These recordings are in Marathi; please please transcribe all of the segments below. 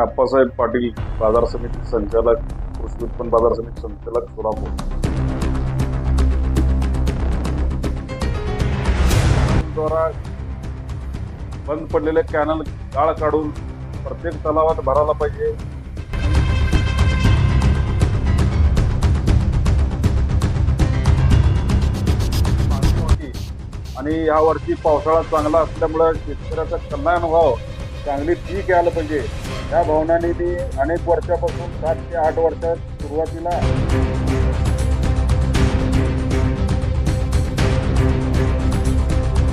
अप्पासाहेब पाटील बाजार समिती संचालक कृषी उत्पन्न बाजार समिती संचालक सोलापूर. द्वारा बंद पडलेले कॅनल गाळ काढून प्रत्येक तलावात भरायला पाहिजे. आणि यावर्षी पावसाळा चांगला असल्यामुळं शेतकऱ्याचं कल्याण व्हावं चांगली पीक यायला पाहिजे. या भवनाने मी अनेक वर्षापासून सात ते आठ वर्षात सुरुवातीला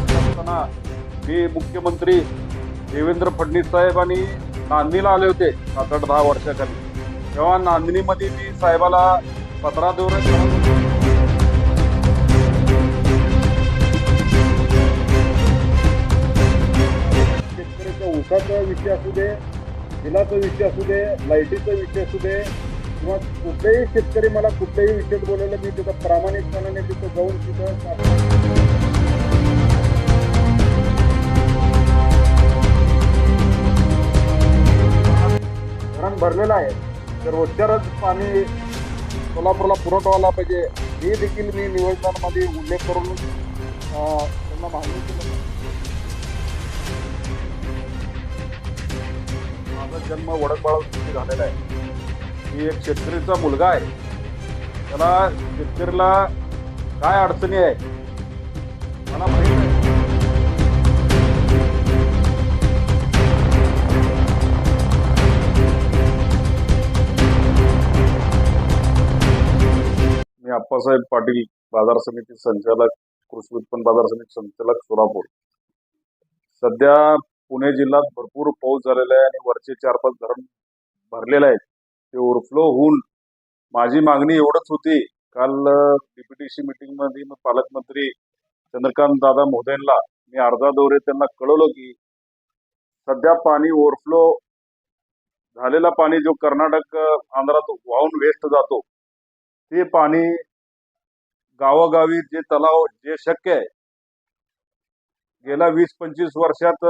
असताना मी मुख्यमंत्री देवेंद्र फडणवीस साहेब आणि नांदणीला आले होते सात आठ दहा वर्षाखाली. तेव्हा नांदणीमध्ये मी साहेबाला पत्रा देऊन शेतकऱ्याच्या ऊसाचा विषय असू दे बिलाचा विषय असू दे लाईटीचा विषय असू दे किंवा कुठलेही शेतकरी मला कुठल्याही विषयात बोलवलं मी तिथं प्रामाणिकपणाने तिथं जाऊन तिथं धरण भरलेलं आहे. तर रोजच्याच पाणी सोलापूरला पुरवठा व्हायला पाहिजे. हे देखील मी निवेदनामध्ये उल्लेख करून त्यांना मागणी केली. जन्म वडकबाळ झालेला आहे? मी एक शेतकरीचा मुलगा आहे. त्याला शेतकरीला काय अडचणी आहे? मला माहिती आहे मी आप्पासाहेब पाटील बाजार समिती संचालक कृषी उत्पन्न बाजार समिती संचालक सोलापूर. सध्या पुणे जिल्ह्यात भरपूर पाऊस झालेला आहे आणि वरचे चार पाच धरण भरलेले आहेत. ते ओव्हरफ्लो होऊन माझी मागणी एवढंच होती. काल डीपीटीसी मीटिंगमध्ये मी पालकमंत्री चंद्रकांत दादा मोदयांना मी अर्धा दौरे त्यांना कळवलं की सध्या पाणी ओव्हरफ्लो झालेला पाणी जो कर्नाटक आंध्रात वाहून वेस्ट जातो ते पाणी गावोगावी जे तलाव जे शक्य आहे गेल्या वीस पंचवीस वर्षात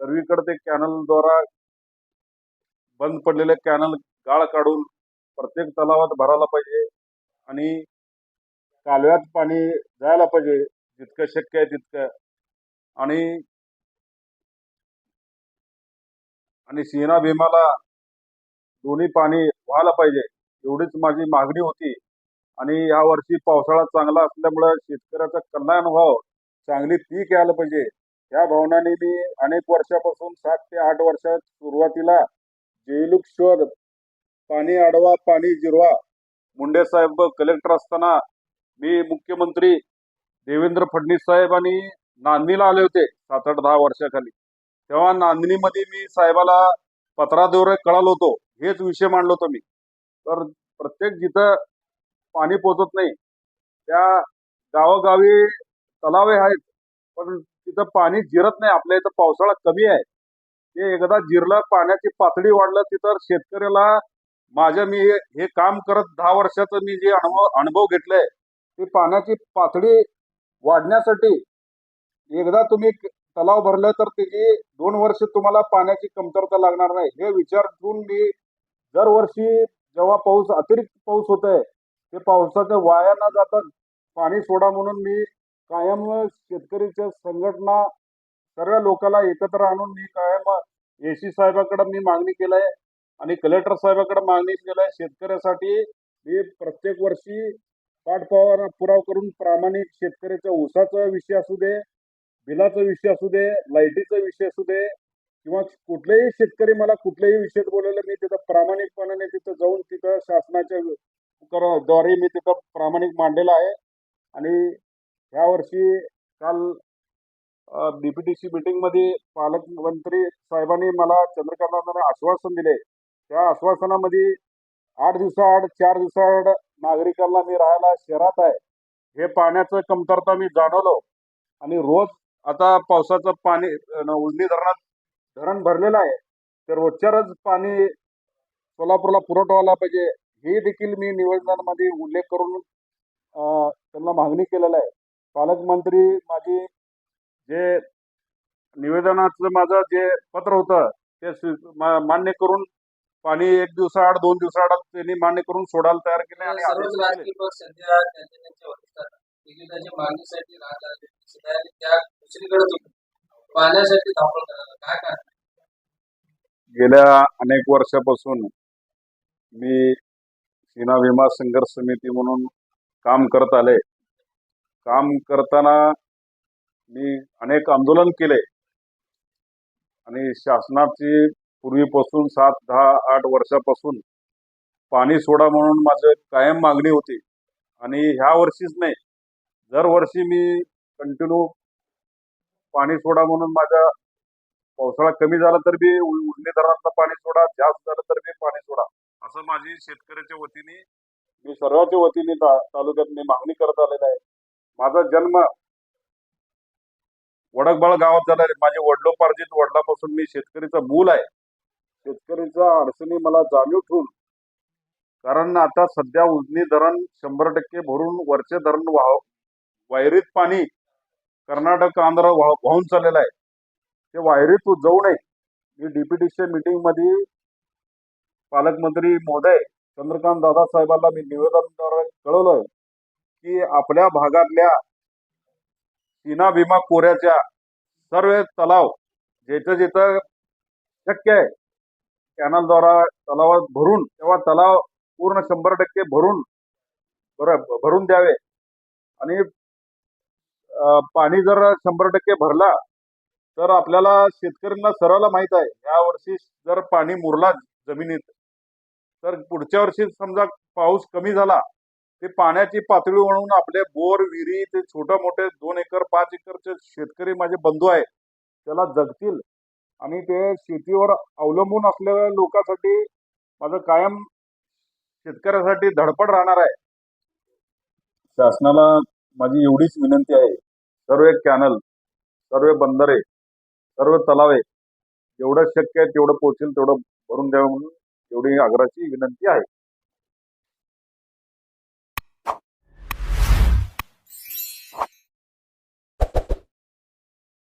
सर्वीकडे ते कॅनलद्वारा बंद पडलेले कॅनल गाळ काढून प्रत्येक तलावात भरायला पाहिजे आणि कालव्यात पाणी जायला पाहिजे जितकं शक्य आहे तितकं. आणि आणि सीना भीमाला दोन्ही पाणी व्हायला पाहिजे एवढीच माझी मागणी होती. आणि या वर्षी पावसाळा चांगला असल्यामुळे शेतकऱ्याचं कल्याण व्हावं चांगली पीक यायला पाहिजे. या भावनाने मी अनेक वर्षापासून सात ते आठ वर्षात सुरुवातीला जेलूक शोध पाणी अडवा पाणी जिरवा मुंडे साहेब कलेक्टर असताना मी मुख्यमंत्री देवेंद्र फडणवीस साहेब आणि नांदणीला आले होते सात आठ दहा वर्षाखाली. तेव्हा नांदणीमध्ये मी साहेबाला पत्राद्वारे कळालो होतो हेच विषय मांडलो होतो मी. तर प्रत्येक जिथं पाणी पोचत नाही त्या गावोगावी तलावे आहेत पण तिथं पाणी जिरत नाही. आपल्या इथं पावसाळा कमी आहे. ते एकदा जिरलं पाण्याची पातळी वाढलं तिथं शेतकऱ्याला माझ्या मी हे काम करत दहा वर्षाचं मी जे अनुभव अनुभव घेतलाय ते पाण्याची पातळी वाढण्यासाठी एकदा तुम्ही तलाव भरलं तर त्याची दोन वर्ष तुम्हाला पाण्याची कमतरता लागणार नाही. हे विचार करून मी दरवर्षी जेव्हा पाऊस अतिरिक्त पाऊस होत आहे ते पावसाचं वाया न जाता पाणी सोडा म्हणून मी कायम शेतकरीच्या संघटना सर्व लोकांना एकत्र आणून मी कायम एसी साहेबाकडे मी मागणी केलंय आणि कलेक्टर साहेबाकडे मागणी केलंय. शेतकऱ्यासाठी मी प्रत्येक वर्षी पाठपुरावा पुराव करून प्रामाणिक शेतकऱ्याच्या ऊसाचा विषय असू दे बिलाचा विषय असू दे लाईटीचा विषय असू दे किंवा कुठलेही शेतकरी मला कुठल्याही विषयात बोलवलं मी तिथं प्रामाणिकपणाने तिथं जाऊन तिथं शासनाच्या द्वारे मी तिथं प्रामाणिक मांडलेलं आहे. आणि ह्या वर्षी काल बीपीटीसी मीटिंगमध्ये पालकमंत्री साहेबांनी मला चंद्रकांतांना आश्वासन दिले. त्या आश्वासनामध्ये आठ दिवसाआड चार दिवसाआड नागरिकांना मी राहायला शहरात आहे. हे पाण्याचं कमतरता मी जाणवलो. आणि रोज आता पावसाचं पाणी उजनी धरणात धरण भरलेलं आहे. तर रोजच्या रोज पाणी सोलापूरला पुरवठा व्हायला पाहिजे. हे देखील मी निवेदनामध्ये उल्लेख करून त्यांना मागणी केलेलं आहे. पालकमंत्री माझी जे निवेदनाचं माझं जे पत्र होतं ते मान्य करून पाणी एक दिवसाआड दोन दिवसाआड त्यांनी मान्य करून सोडायला तयार केले आणि गेल्या अनेक वर्षापासून मी सीना विमा संघर्ष समिती म्हणून काम करत आले. काम करताना मी अनेक आंदोलन केले. आणि शासनाची पूर्वीपासून सात दहा आठ वर्षापासून पाणी सोडा म्हणून माझं कायम मागणी होती. आणि ह्या वर्षीच नाही दरवर्षी मी कंटिन्यू पाणी सोडा म्हणून माझ्या पावसाळा कमी झाला तर बी उजनी धरणातला पाणी सोडा जास्त झालं तर बी पाणी सोडा. असं माझी शेतकऱ्याच्या वतीने मी सर्वांच्या वतीने ता- तालुक्यात मी मागणी करत आलेलं आहे. माझा जन्म वडकबाळ गावात झाला आहे माझे वडलोपार्जित वडिलापासून मी शेतकरीचा मूल आहे. शेतकरीचा अडचणी मला जाणीव ठेवून कारण आता सध्या उजनी धरण शंभर टक्के भरून वरचे धरण वाह वायरीत पाणी कर्नाटक आंध्र वाह- वाहून चाललेलं आहे. ते वायरीत जाऊ नये. मी डीपीटीच्या मीटिंगमध्ये पालकमंत्री महोदय चंद्रकांत दादा साहेबांना मी निवेदनद्वारे कळवलं की आपल्या भागातल्या सीना भीमा कोऱ्याच्या सर्व तलाव जिथं जिथं शक्य आहे कॅनलद्वारा तलावात भरून तेव्हा तलाव पूर्ण शंभर टक्के भरून भरून द्यावे. आणि पाणी जर शंभर टक्के भरला तर आपल्याला शेतकऱ्यांना सर्वांना माहीत आहे या वर्षी जर पाणी मुरला जमिनीत तर पुढच्या वर्षी समजा पाऊस कमी झाला ते पाण्याची पातळी म्हणून आपले बोर विहिरी ते छोटे मोठे दोन एकर पाच एकरचे शेतकरी माझे बंधू आहेत त्याला जगतील. आणि ते शेतीवर अवलंबून असलेल्या लोकांसाठी माझं कायम शेतकऱ्यासाठी धडपड राहणार आहे. शासनाला माझी एवढीच विनंती आहे. सर्व कॅनल सर्व बंदरे सर्व तलावे जेवढं शक्य आहे तेवढं पोहोचेल तेवढं भरून द्यावं म्हणून एवढी आग्रहाची विनंती आहे.